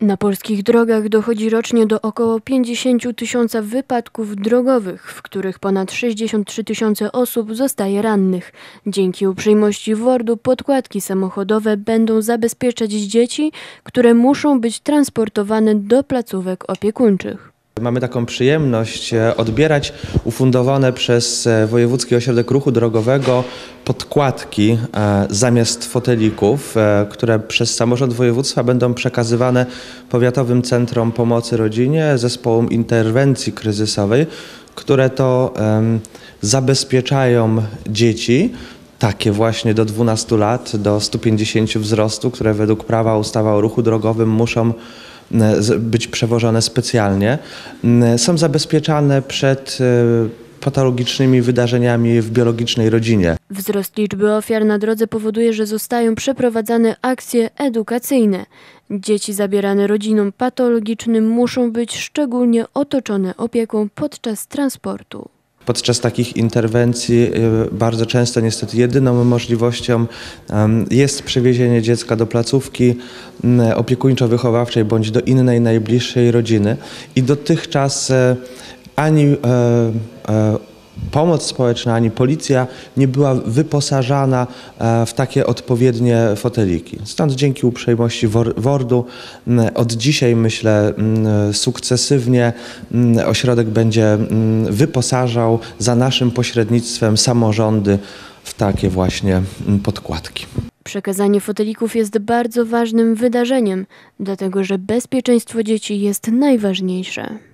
Na polskich drogach dochodzi rocznie do około 50 tysiąca wypadków drogowych, w których ponad 63 tysiące osób zostaje rannych. Dzięki uprzejmości WORD-u podkładki samochodowe będą zabezpieczać dzieci, które muszą być transportowane do placówek opiekuńczych. Mamy taką przyjemność e, odbierać ufundowane przez e, Wojewódzki Ośrodek Ruchu Drogowego podkładki e, zamiast fotelików, które przez samorząd województwa będą przekazywane powiatowym centrom pomocy rodzinie, zespołom interwencji kryzysowej, które to zabezpieczają dzieci takie właśnie do 12 lat, do 150 wzrostu, które według prawa ustawa o ruchu drogowym muszą być przewożone specjalnie, są zabezpieczane przed e, patologicznymi wydarzeniami w biologicznej rodzinie. Wzrost liczby ofiar na drodze powoduje, że zostają przeprowadzane akcje edukacyjne. Dzieci zabierane rodzinom patologicznym muszą być szczególnie otoczone opieką podczas transportu. Podczas takich interwencji y, bardzo często niestety jedyną możliwością jest przewiezienie dziecka do placówki opiekuńczo-wychowawczej bądź do innej najbliższej rodziny i dotychczas e, ani e, e, pomoc społeczna, ani policja nie była wyposażana e, w takie odpowiednie foteliki. Stąd dzięki uprzejmości WOR- WORD-u od dzisiaj myślę sukcesywnie ośrodek będzie wyposażał za naszym pośrednictwem samorządy w takie właśnie podkładki. Przekazanie fotelików jest bardzo ważnym wydarzeniem, dlatego że bezpieczeństwo dzieci jest najważniejsze.